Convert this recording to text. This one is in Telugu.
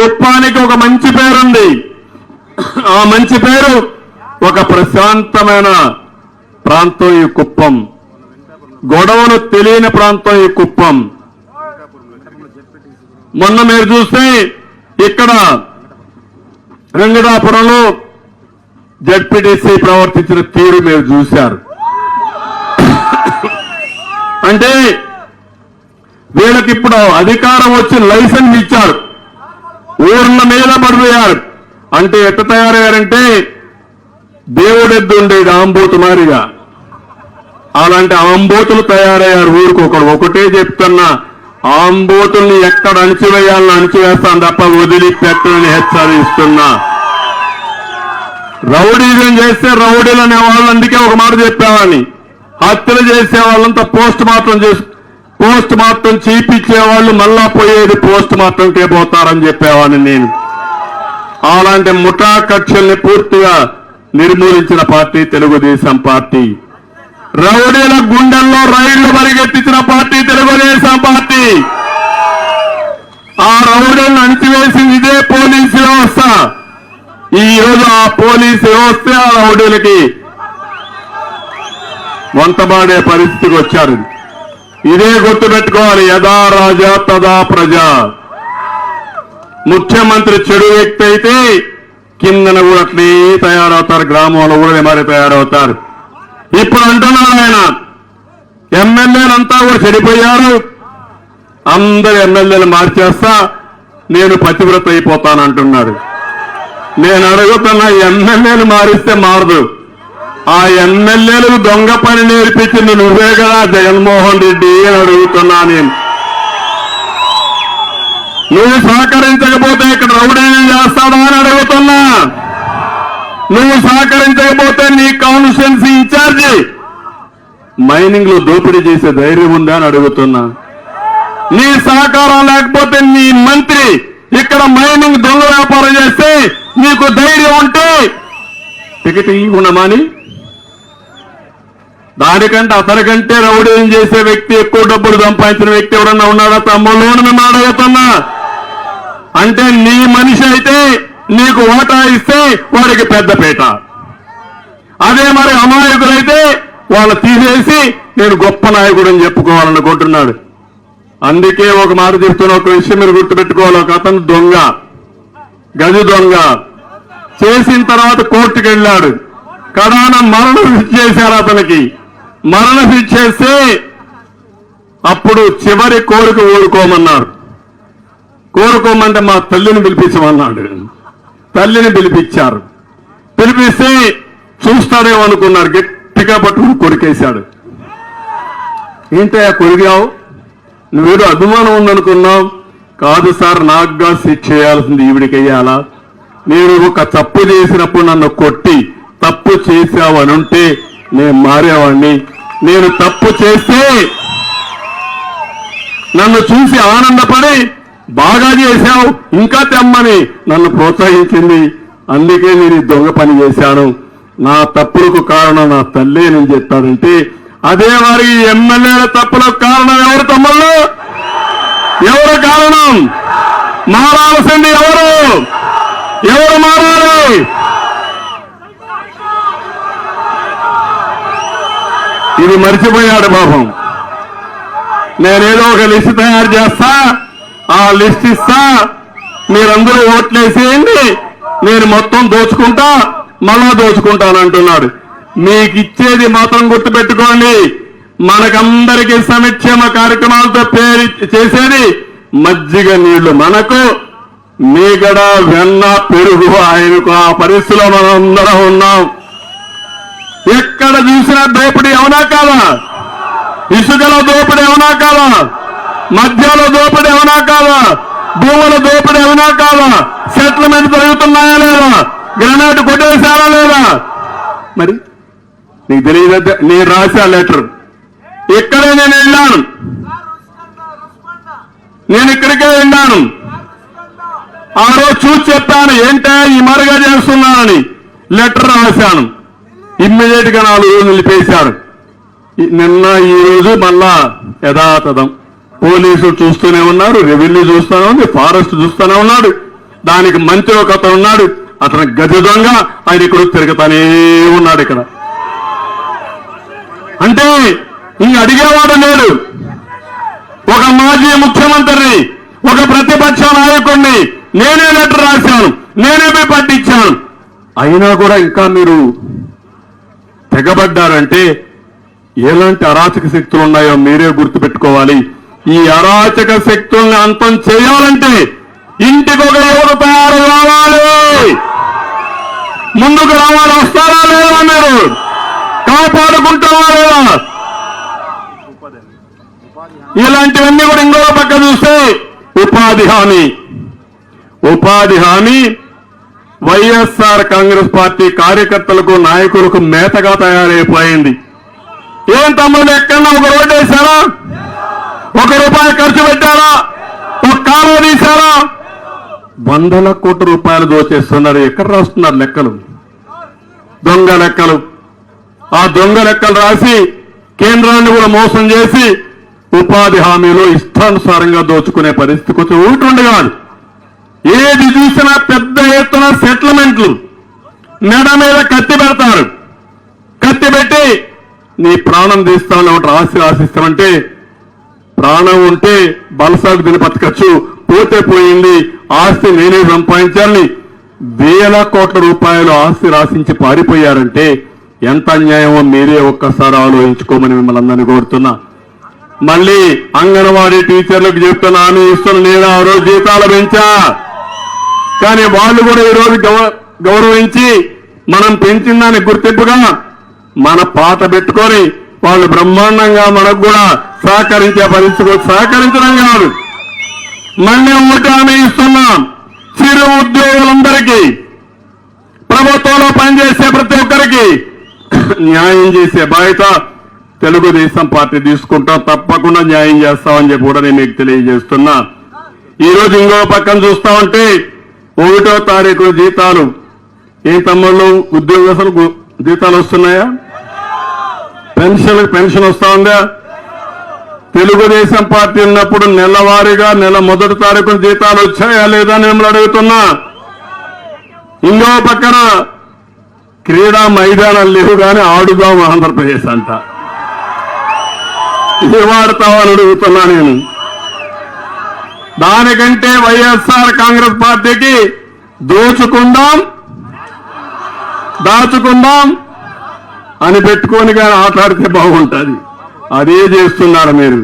కుప్పానికి ఒక మంచి పేరుంది. ఆ మంచి పేరు ఒక ప్రశాంతమైన ప్రాంతం ఈ కుప్పం. గొడవలు తెలియని ప్రాంతం ఈ కుప్పం. మొన్న మీరు చూస్తే ఇక్కడ వెంకటాపురంలో జడ్పీటీసీ ప్రవర్తించిన తీరు మీరు చూశారు. అంటే వీళ్ళకి ఇప్పుడు అధికారం వచ్చి లైసెన్స్ ఇచ్చారు. ఊర్ల మీద పడిపోయారు అంటే ఎట్ట తయారయ్యారంటే దేవుడెద్దు ఉండేది ఆంబోతు మారిగా అలాంటి ఆంబోతులు తయారయ్యారు ఊరికి ఒకడు. ఒకటే చెప్తున్నా ఆంబోతుల్ని ఎక్కడ అణిచివేయాలని అణిచివేస్తాను తప్ప వదిలిపెట్టని హెచ్చరిస్తున్నా. రౌడీజం చేస్తే రౌడీలు అనే వాళ్ళు అందుకే ఒక మాట చెప్పామని హత్యలు చేసే వాళ్ళంతా పోస్ట్ మార్టం చేసి పోస్ట్ మార్టం చేయించేవాళ్ళు మళ్ళా పోయేది పోస్ట్ మార్టంకే పోతారని చెప్పేవాడిని నేను. అలాంటి ముఠా కక్షల్ని పూర్తిగా నిర్మూలించిన పార్టీ తెలుగుదేశం పార్టీ. రౌడీల గుండెల్లో రైళ్ళు పరిగెత్తించిన పార్టీ తెలుగుదేశం పార్టీ. ఆ రౌడీలను అణిచివేసింది ఇదే పోలీసు వ్యవస్థ. ఈ రోజు ఆ పోలీసు వ్యవస్థ ఆ రౌడీలకి వంతబాడే పరిస్థితికి వచ్చారు. ఇదే గుర్తుపెట్టుకోవాలి యథా రాజా తదా ప్రజ. ముఖ్యమంత్రి చెడు వ్యక్తి అయితే కిందన కూడా అట్లే తయారవుతారు గ్రామంలో కూడా మరి తయారవుతారు. ఇప్పుడు అంటున్నారు ఆయన. ఎమ్మెల్యేలంతా కూడా చెడిపోయారు. అందరు ఎమ్మెల్యేలు మార్చేస్తా నేను పతివ్రత అయిపోతానంటున్నారు నేను అడుగుతున్న ఎమ్మెల్యేలు మారిస్తే మారదు. ఆ ఎమ్మెల్యేలకు దొంగ పని నేర్పించింది నువ్వే కదా జగన్మోహన్ రెడ్డి అని అడుగుతున్నా నేను. నువ్వు సహకరించకపోతే ఇక్కడ రౌడీని చేస్తాడా అని అడుగుతున్నా. నువ్వు సహకరించకపోతే నీ కాన్స్టిట్యున్సీ ఇన్ఛార్జి మైనింగ్లో దోపిడీ చేసే ధైర్యం ఉందా అని అడుగుతున్నా. నీ సహకారం లేకపోతే నీ మంత్రి ఇక్కడ మైనింగ్ దొంగ వ్యాపారం చేస్తే నీకు ధైర్యం ఉంటే టికెట్ ఇవ్వనమాని దానికంటే అతనికంటే ఏం చేసే వ్యక్తి ఎక్కువ డబ్బులు సంపాదించిన వ్యక్తి ఎవరన్నా ఉన్నాడా? తమ్ముళ్ళు మేము అడగతున్నా అంటే నీ మనిషి అయితే నీకు ఓటా ఇస్తే వాడికి పెద్దపేట అదే మరి అమాయకులైతే వాళ్ళు తీసేసి నేను గొప్ప నాయకుడు అని చెప్పుకోవాలనుకుంటున్నాడు. అందుకే ఒక మాట చెప్తున్న ఒక విషయం మీరు గుర్తుపెట్టుకోవాలి. ఒక అతను దొంగ. గది దొంగ. చేసిన తర్వాత కోర్టుకు వెళ్ళాడు కడాన మరణం చేశారు అతనికి. మరణ ఇచ్చేస్తే అప్పుడు చివరి కోరిక ఊరుకోమన్నారు. కోరుకోమంటే మా తల్లిని పిలిపించమన్నాడు. తల్లిని పిలిపించారు. పిలిపిస్తే చూస్తాడేమో అనుకున్నారు. గట్టిగా పట్టుకుని కొరికేశాడు. ఏంటయ్యా కొరిగావు? నువ్వేదో అభిమానం ఉందనుకున్నావు? కాదు సార్ నాకుగా శిక్ష చేయాల్సింది ఈవిడికి వెయ్యాలా నేను ఒక తప్పు చేసినప్పుడు నన్ను కొట్టి తప్పు చేశావనుంటే నేను మారేవాడిని నేను తప్పు చేస్తే నన్ను చూసి ఆనందపడి బాగా చేశావు ఇంకా తెమ్మని నన్ను ప్రోత్సహించింది. అందుకే నేను దొంగ పని చేశాను. నా తప్పులకు కారణం నా తల్లే నేను చెప్పాడంటే అదే వారి ఎమ్మెల్యేల తప్పులకు కారణం ఎవరు తమ్ముళ్ళు? ఎవరు కారణం? మారాల్సింది ఎవరు? ఎవరు మారాలి? ఇది మర్చిపోయాడు పాపం. నేనేదో ఒక లిస్ట్ తయారు చేస్తా ఆ లిస్ట్ ఇస్తా మీరందరూ ఓట్లేసేయండి నేను మొత్తం దోచుకుంటా మళ్ళా దోచుకుంటానంటున్నాడు. మీకు ఇచ్చేది మాత్రం గుర్తుపెట్టుకోండి మనకందరికీ సంక్షేమ కార్యక్రమాలతో పేరు చేసేది మజ్జిగ నీళ్ళు మనకు మీగడ వెన్న పెరుగు ఆయనకు ఆ పరిస్థితిలో మనం అందరం ఉన్నాం. ఎక్కడ చూసినా దోపిడీ అవునా కాదా? ఇసుకలో దోపిడీ అవునా కాదా? మధ్యలో దోపిడీ అవునా కాదా? భూముల దోపిడీ అవునా కాదా? సెటిల్మెంట్ జరుగుతున్నాయా లేదా? గ్రనేట్ కొట్టేశారా లేదా? మరి నీకు తెలియదు నేను రాసా లెటర్. ఇక్కడే నేను వెళ్ళాను. నేను ఇక్కడికే వెళ్ళాను. ఆ రోజు చూసి చెప్పాను ఏంటో ఈ మరుగా చేస్తున్నానని? లెటర్ రాశాను. ఇమ్మీడియట్గా నాలుగు రోజులు నిలిపేశారు. నిన్న ఈ రోజు మళ్ళా యథాతథం. పోలీసులు చూస్తూనే ఉన్నారు రెవెన్యూ చూస్తూనే ఉంది ఫారెస్ట్ చూస్తూనే ఉన్నాడు. దానికి మంత్రి ఒక అతను ఉన్నాడు. అతను గజ దొంగ ఆయన ఇక్కడ తిరుగుతానే ఉన్నాడు ఇక్కడ. అంటే ఇంక అడిగేవాడు లేడు. ఒక మాజీ ముఖ్యమంత్రిని ఒక ప్రతిపక్ష నాయకుడిని నేనే లెటర్ రాశాను నేనే పట్టించాను. అయినా కూడా ఇంకా మీరు తెగబడ్డారంటే ఎలాంటి అరాచక శక్తులు ఉన్నాయో మీరే గుర్తుపెట్టుకోవాలి. ఈ అరాచక శక్తుల్ని అంతం చేయాలంటే ఇంటికి ఒక ఎవరు తయారు రావాలి ముందుకు రావాలి వస్తారా లేదా మీరు? కాపాడుకుంటావా లేదా? ఇలాంటివన్నీ కూడా ఇంకో పక్క చూస్తే ఉపాధి హామీ. ఉపాధి హామీ వైఎస్ఆర్ కాంగ్రెస్ పార్టీ కార్యకర్తలకు నాయకులకు మేతగా తయారైపోయింది. ఏం తమ్ముడు ఎక్కడన్నా ఒక రోడ్డు వేశారా? ఒక రూపాయి ఖర్చు పెట్టారా? ఒక కాలువ తీశారా? వందల కోట్ల రూపాయలు దోచేస్తున్నారు. ఎక్కడ రాస్తున్నారు లెక్కలు? దొంగ లెక్కలు. ఆ దొంగ లెక్కలు రాసి కేంద్రాన్ని కూడా మోసం చేసి ఉపాధి హామీలో ఇష్టానుసారంగా దోచుకునే పరిస్థితి కొంచెం ఊటుండే ఏది చూసినా పెద్ద ఎత్తున సెటిల్మెంట్లు మెడ మీద కత్తి పెడతారు. కత్తి పెట్టి నీ ప్రాణం తీస్తామని ఒకటి ఆస్తి ఆశిస్తామంటే ప్రాణం ఉంటే బలసాగు తిని బతకచ్చు. పోతే పోయింది ఆస్తి నేనే సంపాదించాలని వేల కోట్ల రూపాయలు ఆస్తి రాసించి పారిపోయారంటే ఎంత అన్యాయమో మీరే ఒక్కసారి ఆలోచించుకోమని మిమ్మల్ని అందరినీ కోరుతున్నా. మళ్ళీ అంగన్వాడీ టీచర్లకు చెప్తున్నా హామీ ఇస్తున్న నేను ఆ రోజు జీతాలు పెంచా. కానీ వాళ్ళు కూడా ఈ రోజు గౌ- గౌరవించి మనం పెంచిన దానికి గుర్తింపుగా మన పాత పెట్టుకొని వాళ్ళు బ్రహ్మాండంగా మనకు కూడా సహకరించే పరిస్థితి సహకరించడం కాదు. మళ్ళీ ఒకటి హామీ ఇస్తున్నాం. చిరు ఉద్యోగులందరికీ ప్రభుత్వంలో పనిచేసే ప్రతి ఒక్కరికి న్యాయం చేసే బాధ్యత తెలుగుదేశం పార్టీ తీసుకుంటాం. తప్పకుండా న్యాయం చేస్తామని చెప్పి కూడా నేను మీకు తెలియజేస్తున్నా. ఈ రోజు ఇంకో పక్కన చూస్తా ఉంటే ఒకటో తారీఖు జీతాలు ఏ తమ్ముళ్ళు ఉద్యోగస్తులకు జీతాలు వస్తున్నాయా? పెన్షన్ పెన్షన్ వస్తా ఉందా? తెలుగుదేశం పార్టీ ఉన్నప్పుడు నెలవారీగా నెల మొదటి తారీఖున జీతాలు వచ్చాయా లేదా అని మిమ్మల్ని అడుగుతున్నా. ఇంకో పక్కన క్రీడా మైదానాలు లేవు కానీ ఆడుదాం ఆంధ్రప్రదేశ్ అంట. ఇది వాడతామని అడుగుతున్నా నేను. దానికంటే వైఎస్ఆర్ కాంగ్రెస్ పార్టీకి దోచుకుందాం దాచుకుందాం అని పెట్టుకొని కానీ ఆటాడితే బాగుంటుంది. అదే చేస్తున్నారు మీరు.